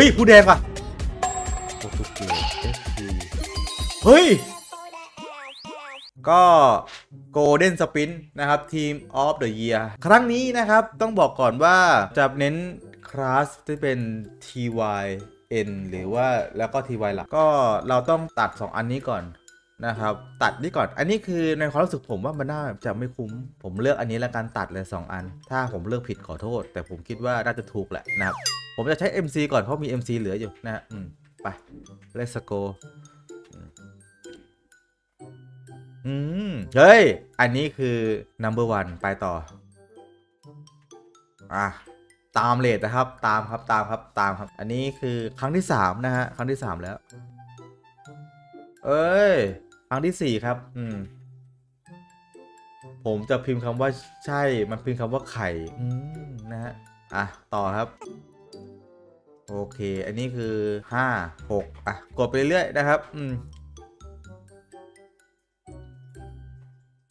ฮ้ยผู้แดงว่ะโปรตุเกสเฮ้ย ก็โกลเด้นสปินนะครับทีมออฟเดอะเยียครั้งนี้นะครับต้องบอกก่อนว่าจะเน้นคลาสที่เป็น TY N หรือว่าแล้วก็ TY หลักก็เราต้องตัด 2 อันนี้ก่อนนะครับ ตัดนี่ก่อน อันนี้คือในความรู้สึกผมว่ามันน่าจะไม่คุ้ม ผมเลือกอันนี้แล้วกันตัดเลย 2 อัน ถ้าผมเลือกผิดขอโทษ แต่ผมคิดว่าน่าจะถูกแหละนะครับ ผมจะใช้ MC ก่อนเพราะมี MC เหลืออยู่นะฮะอืมไป let's go อืม เฮ้ย อันนี้คือ number one ไปต่อ อะ ตามเลทนะครับ ตามครับ ตามครับ ตามครับ อันนี้คือครั้งที่สามนะฮะ ครั้งที่สามแล้ว เอ้ย ครั้งที่สี่ครับ อืม ผมจะพิมพ์คำว่าใช่ มันพิมพ์คำว่าไข่ อืม นะฮะ อะ ต่อครับ โอเค อันนี้คือห้าหกอะ กดไปเรื่อยๆนะครับ อืม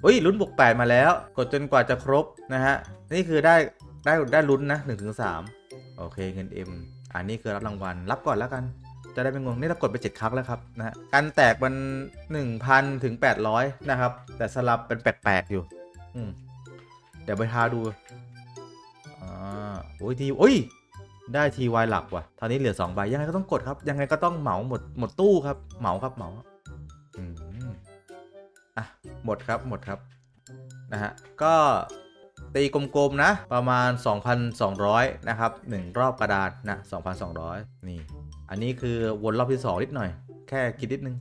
อุ้ยลุ้นบวกแปดมาแล้ว กดจนกว่าจะครบนะฮะ นี่คือได้ได้ได้ลุ้นนะ1นถึงสโอเคเงิน M อันนี้คือรับรางวัล รับก่อนแล้วกัน จะได้เป็นงงนี่เรากดไป7ครั้งแล้วครับนะฮะการแตกมัน1,000ถึง800นะครับ แต่สลับเป็นแปลกๆอยู่ อืมเดี๋ยวไปทาดูอ่าโอ้ยทีโอ้ย ได้ทีวายหลักว่ะตอนนี้เหลือ2ใบยังไงก็ต้องกดครับ ยังไงก็ต้องเหมาหมดหมดตู้ครับ เหมาครับเหมาอืมอะหมดครับหมดครับนะฮะก็ตีกลมๆ นะ ประมาณ 2,200 นะครับ 1 รอบกระดานนะ 2,200 นี่ อันนี้คือวนรอบที่ 2 นิดหน่อย แค่คิดนิดนึง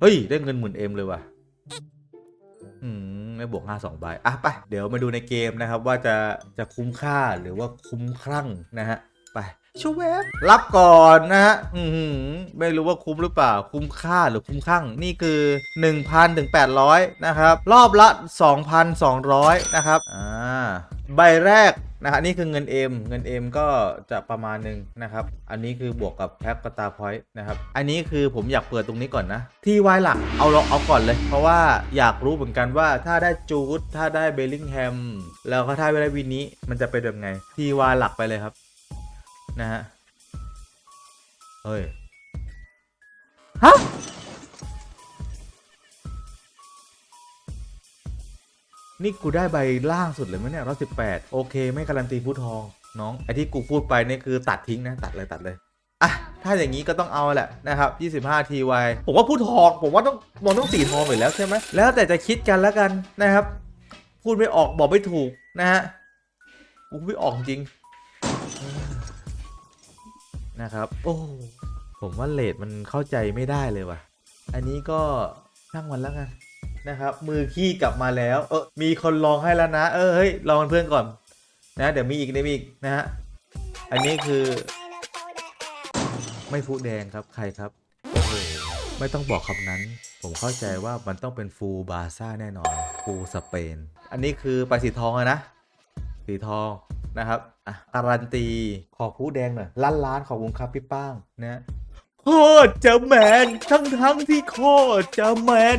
เฮ้ย ได้เงินหมื่นเอ็มเลยว่ะ ไม่บวก5 2ใบอะไปเดี๋ยวมาดูในเกมนะครับว่าจะจะคุ้มค่าหรือว่าคุ้มครั่งนะฮะ ชูเวฟรับก่อนนะฮะอือหือไม่รู้ว่าคุ้มหรือเปล่า คุ้มค่าหรือคุ้มครั่งนี่คือ 1,000ถึง800 นะครับ รอบละ 2,200 นะครับอ่าใบแรกนะฮะนี่คือเงิน M เงิน M ก็จะประมาณหนึ่งนะครับ อันนี้คือบวกกับแพ็กกตาพอยต์นะครับ อันนี้คือผมอยากเปิดตรงนี้ก่อนนะ ที่วายหลักเอาเราเอาก่อนเลย เพราะว่าอยากรู้เหมือนกันว่าถ้าได้จูดถ้าได้เบลลิงแฮมแล้วก็ถ้าได้วินนี้มันจะเป็นแบบไง ที่วายหลักไปเลยครับ นะฮะ เฮ้ย ฮะ นี่กูได้ใบล่างสุดเลยมั้ยเนี่ยร้อยสิบแปดโอเค ไม่การันตีผู้ทอง น้อง ไอที่กูพูดไปนี่คือตัดทิ้งนะ ตัดเลยตัดเลย อะ ถ้าอย่างนี้ก็ต้องเอาแหละนะครับ25 TY ผมว่าผู้ทอง ผมว่าต้องมันต้องสีทองอยู่แล้วใช่ไหม แล้วแต่จะคิดกันแล้วกันนะครับ พูดไม่ออกบอกไม่ถูกนะฮะ กูพูดไม่ออกจริง นะครับ โอ้ผมว่าเลดมันเข้าใจไม่ได้เลยว่ะ อันนี้ก็ช่างมันแล้วกันนะครับ มือขี้กลับมาแล้ว เออมีคนลองให้แล้วนะ เออเฮ้ยลองเป็นเพื่อนก่อน นะ เดี๋ยวมีอีกเดี๋ยวมีอีกนะฮะอันนี้คือไม่ฟูแดงครับใครครับโอ้โหไม่ต้องบอกคำนั้น ผมเข้าใจว่ามันต้องเป็นฟูบาซ่าแน่นอน ฟูสเปน อันนี้คือไปสีทองอะนะ สีทองนะครับ อะการันตี ขอผู้แดงหน่อยล้านล้านขอบคุณครับพี่ป้างนะโคตรจะแมนทั้งทั้งที่โคตรจะแมน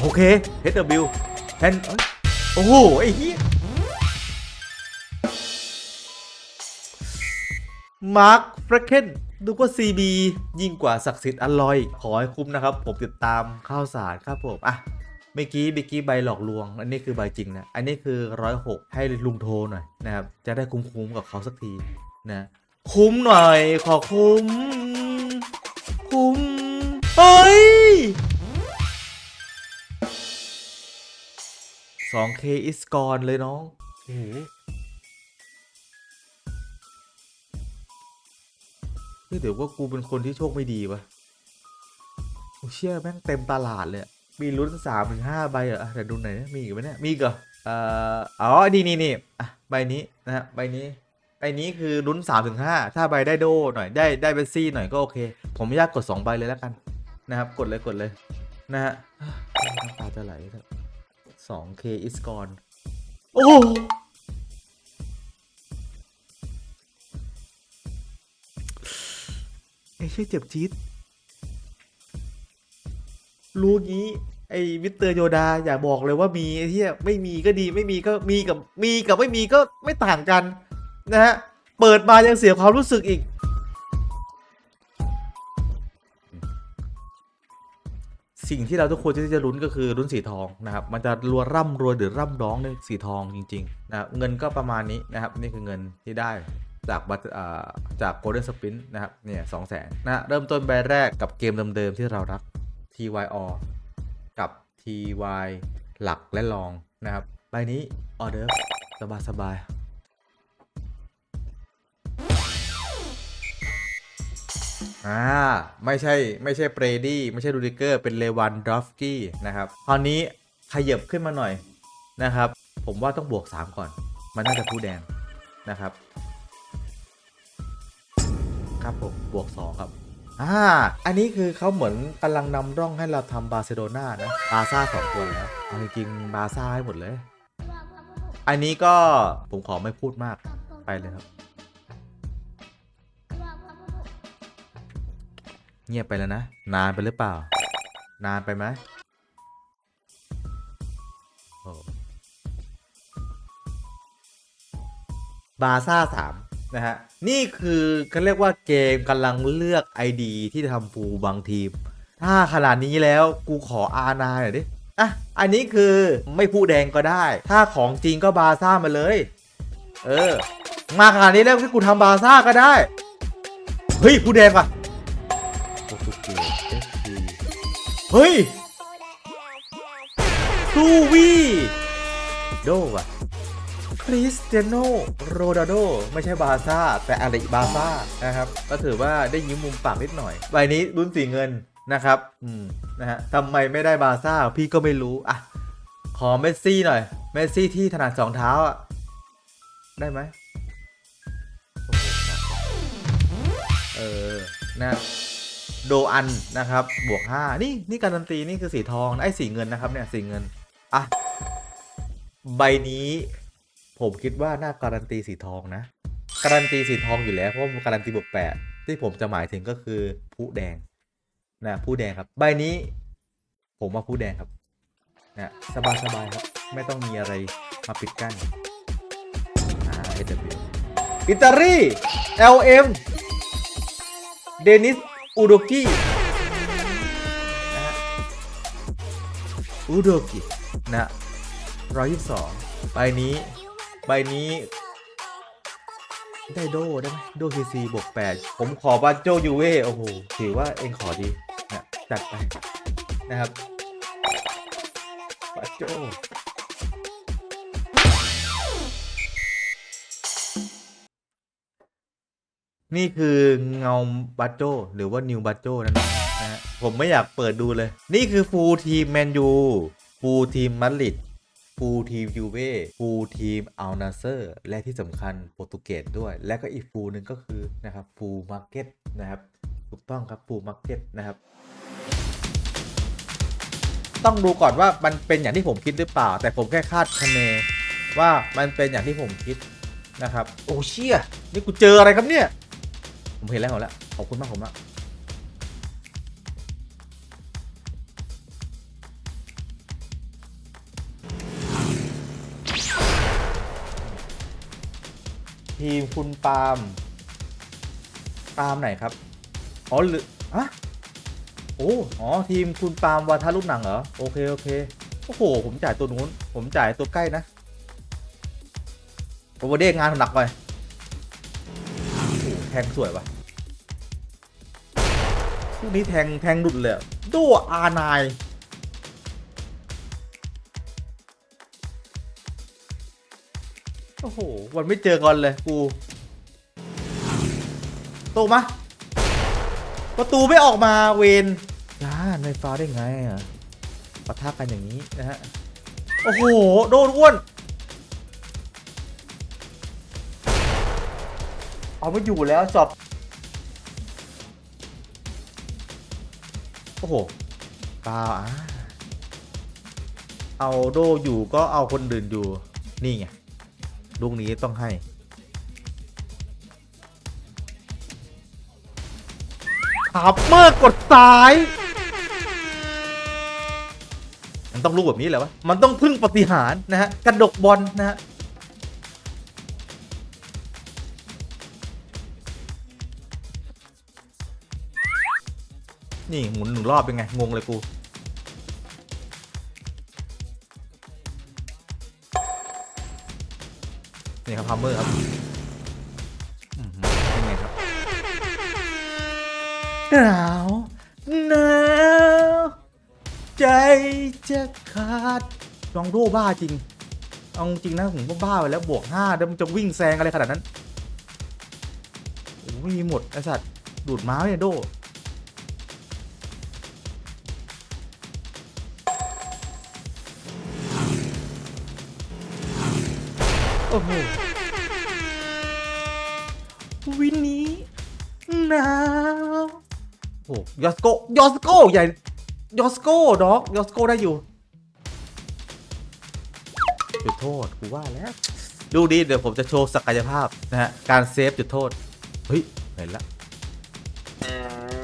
โอเค HW แทนเอ้ยโอ้โห ไอ้เหี้ยมาร์คเฟรเคนดูว่า CB ยิ่งกว่าศักดิ์สิทธิ์อร่อย ขอให้คุ้มนะครับ ผมติดตามข่าวสารครับผม อะ เมื่อกี้เมื่อกี้ใบหลอกลวง อันนี้คือใบจริงนะ อันนี้คือร้อยหกให้ลุงโทรหน่อยนะครับ จะได้คุ้มๆกับเขาสักทีนะ คุ้มหน่อย ขอคุ้ม คุ้ม เฮ้ย 2K is gone เลยน้องโอ้โหเฮ้ยเดี๋ยวว่ากูเป็นคนที่โชคไม่ดีวะโอ้เชี่ยแม่งเต็มตลาดเลยอะ มีลุ้นสามถึงห้าใบเหรอแต่ดูไหนอยนะมีอีกไหมเนี่ยมีอีกเหรอเอ่ออ๋อนี่นี่นี่อะใบนี้นะฮะใบนี้ใบนี้คือลุ้นสามถึงห้าถ้าใบได้โดหน่อยได้ได้เบสซี่หน่อยก็โอเค ผมไม่อยากกดสองใบเลยแล้วกันนะครับ กดเลยกดเลยนะฮะน้ำตาจะไหลแล้ว 2K is gone โอ้ไอ้เชี่ยเจ็บจี๊ด รู้งี้ไอ้มิสเตอร์โยดาอย่าบอกเลยว่ามีไอ้เที่ไม่มีก็ดีไม่มีก็มีกับมีกับไม่มีก็ไม่ต่างกันนะฮะเปิดมายังเสียความรู้สึกอีก สิ่งที่เราทุกคนที่จะลุ้นก็คือลุ้นสีทองนะครับมันจะรวร่ำรวยหรือร่ำร้องในสีทองจริงๆนะเงินก็ประมาณนี้นะครับนี่คือเงินที่ได้จากบัตรจาก Golden Sprint นะครับเนี่ยสองแสนนะเริ่มต้นใบแรกกับเกมเดิมๆที่เรารัก TYO กับ TY หลักและรองนะครับใบนี้ออเดอร์สบายสบายอ่าไม่ใช่ไม่ใช่เปรดี้ไม่ใช่ดูดิเกอร์เป็นเลวันดอฟกี้นะครับคราวนี้ขยับขึ้นมาหน่อยนะครับ ผมว่าต้องบวก 3 ก่อน มันน่าจะผู้แดงนะครับ ครับผมบวก 2 ครับ อ่า อันนี้คือเขาเหมือนกำลังนำร่องให้เราทำบาร์เซโลนานะ บาร์ซ่าสองตัวแล้วเอาจริงๆบาร์ซ่าให้หมดเลย อันนี้ก็ผมขอไม่พูดมากไปเลยครับ เงียบไปแล้วนะ นานไปหรือเปล่า นานไปไหมโอ้บาซ่าสาม นะฮะนี่คือเขาเรียกว่าเกมกำลังเลือก ID ที่จะทำฟูบางทีม ถ้าขนาดนี้แล้วกูขออานาหน่อยดิอะอันนี้คือไม่ผู้แดงก็ได้ ถ้าของจริงก็บาซ่ามาเลย เออ มาขนาดนี้แล้วที่กูทำบาซ่าก็ได้ เฮ้ยผู้แดงว่ะเฮ้ยซูวีโดว่ะ คริสเตียโนโรนัลโดไม่ใช่บาซ่าแต่อะไรบาซ่านะครับ ก็ถือว่าได้ยิ้มมุมปากนิดหน่อย ใบนี้รุ่นสีเงินนะครับ อืม นะฮะทำไมไม่ได้บาซ่า พี่ก็ไม่รู้ อะ ขอเมสซี่หน่อย เมสซี่ที่ถนัดสองเท้าอะ ได้ไหม เออ นะโดอันนะครับ บวก 5 นี่ นี่การันตี นี่คือสีทอง ไอ้สีเงินนะครับเนี่ย สีเงิน อะ ใบนี้ ผมคิดว่าน่าการันตีสีทองนะ การันตีสีทองอยู่แล้วเพราะการันตีบวก8ที่ผมจะหมายถึงก็คือผู้แดงนะผู้แดงครับ ใบนี้ ผมว่าผู้แดงครับนะสบายสบายครับ ไม่ต้องมีอะไรมาปิดกั้นอ่า SW อิตาลี LM เดนิสอูโดกินะอูโดกินะร้อยยี่สิบสองใบนี้ ใบนี้ ได้โดได้ไหมโดทีซีบวกแปดผมขอบาโจยูเว่โอ้โหถือว่าเองขอดีนะจัดไปนะครับบาโจนี่คือเงาบัตโจหรือว่านิวบัตโจนั่นเองนะฮะผมไม่อยากเปิดดูเลย นี่คือฟูลทีมแมนยูฟูลทีมมาดริด ฟูลทีมยูเว่ฟูลทีมอัลนาเซอร์และที่สำคัญโปรตุเกสด้วย และก็อีกฟูลหนึ่งก็คือนะครับฟูลมาร์เก็ตนะครับถูกต้องครับฟูลมาร์เก็ตนะครับต้องดูก่อนว่ามันเป็นอย่างที่ผมคิดหรือเปล่า แต่ผมแค่คาดคะเนว่ามันเป็นอย่างที่ผมคิดนะครับ โอ้เชี่ยนี่กูเจออะไรครับเนี่ย ผมเห็นแล้วผมแล้วขอบคุณมากผมมา ทีมคุณปาล์มปาล์มไหนครับ อ๋อหรืออะโอ้อ๋อทีมคุณปาล์มวาทาลูกหนังเหรอ โอเค โอเค โอ้โห ผมจ่ายตัวนู้น ผมจ่ายตัวใกล้นะโอเวอร์เดงานหนักไปโอ้โหแทงสวยว่ะพวกนี้แทงแทงหลุดเลยอะโดอาร์ไน โอ้โห วันไม่เจอกันเลยกูโตมา ประตูไม่ออกมาเวนจ้าในฟ้าได้ไงอะปะทะกันอย่างนี้นะฮะ โอ้โห โดนอ้วน เอาไม่อยู่แล้วจอบโอ้โหกาวอะเอาโดอยู่ก็เอาคนอื่นอยู่ นี่ไง ลูกนี้ต้องให้ ขับเมื่อกดซ้าย มันต้องลูกแบบนี้แหละวะ มันต้องพึ่งปฏิหารนะฮะ กระดกบอลนะฮะนี่หมุนหนึ่งรอบเป็นไง งงเลยกู นี่ครับพัมเมอร์ครับอื้อหือเป็นไงครับหนาวหนาวใจจะขาดลองโดบ้าจริง เอาจริงนะผมก็บ้าไปแล้วบวกห้าแล้วมันจะวิ่งแซงอะไรขนาดนั้นโอ้ไม่มีหมดไอสัตว์ดูดม้าเนี่ยโดโอ้โห วินนี้หนาวโอ้ยอสโกยอสโกใหญ่ยอสโกด็อกยอสโกได้อยู่จุดโทษกูว่าแล้วดูดีเดี๋ยวผมจะโชว์ศักยภาพนะฮะการเซฟจุดโทษเฮ้ยเห็นละ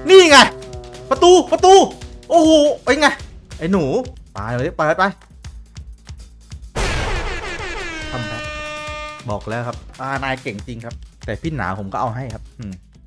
นี่ไง ประตูประตู โอ้โหไปไงไอ้หนูไปเลยไปไปทำแบ็คบอกแล้วครับอ่านายเก่งจริงครับ แต่พี่หนาผมก็เอาให้ครับ อืม